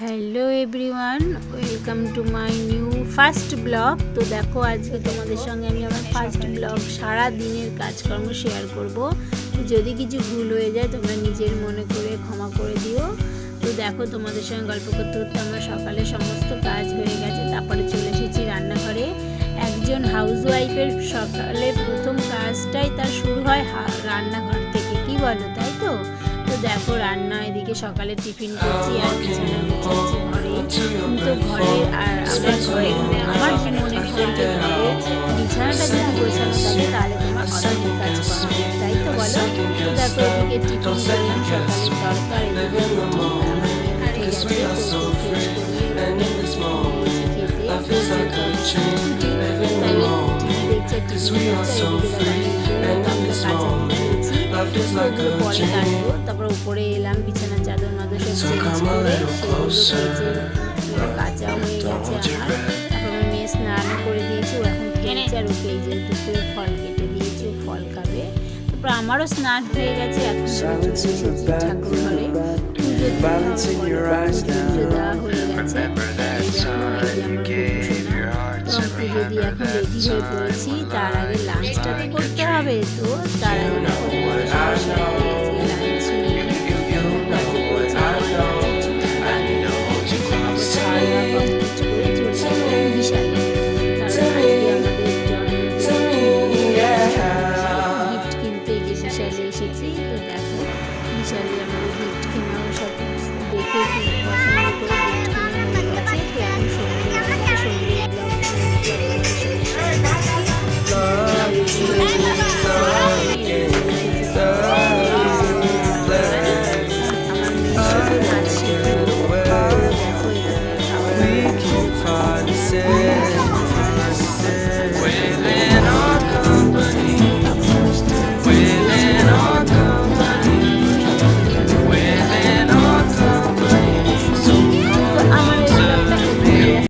Hello everyone welcome to my new first blog তো দেখো, আজকে তোমাদের সঙ্গে আমি আমার ফার্স্ট ব্লগ সারা দিনের কাজকর্ম শেয়ার করব। যদি কিছু ভুল হয়ে যায়, তোমরা নিজের মনে করে ক্ষমা করে দিও। তো দেখো, তোমাদের সঙ্গে গল্প করতে করতে আমার সকালে সমস্ত কাজ হয়ে গেছে। তারপরে চলে এসেছি রান্নাঘরে। একজন হাউসওয়াইফের সকালে প্রথম কাজটাই তার শুরু হয় রান্নাঘর থেকে। কি বলো, তাই তো? তো দেখো, রান্না, এদিকে সকালে টিফিন করছি আর কিছু কিন্তু ঘরে আর আমার ঘরে মানে আমার মনে হয় যে বিছানাটা যদি গোছানো থাকে তাহলে তোমার অনেক কাজ করবে তাই তো বলো? তো দেখো টিফিন করলাম সকালের তরকার এদিকে রুটি আমার মেয়ে উঠে গেছে তো ওকে ফ্রেশ করিয়ে খেতে। তাই টিভি দেখছে টিভি দেখছে এদিকে দেখো আমি পরে কাটবো তারপর উপরে এলাম বিছানার চাদর মাদর সব চেঞ্জ করে সেগুলো আর ওকে এই যে দুপুরে ফল কেটে দিয়েছি ফল খাবে। তারপর আমারও স্নান হয়ে গেছে এখন ঠাকুর ঘরে। পুজো দেওয়া হয়ে গেছে পুজো দিয়ে এখন রেডি হয়ে পড়েছি তার আগে লাঞ্চটা তো করতে হবে তো তার আগে এসেছি তো দেখো বিশালে আমাদের গিফট কেনাও সব দেখে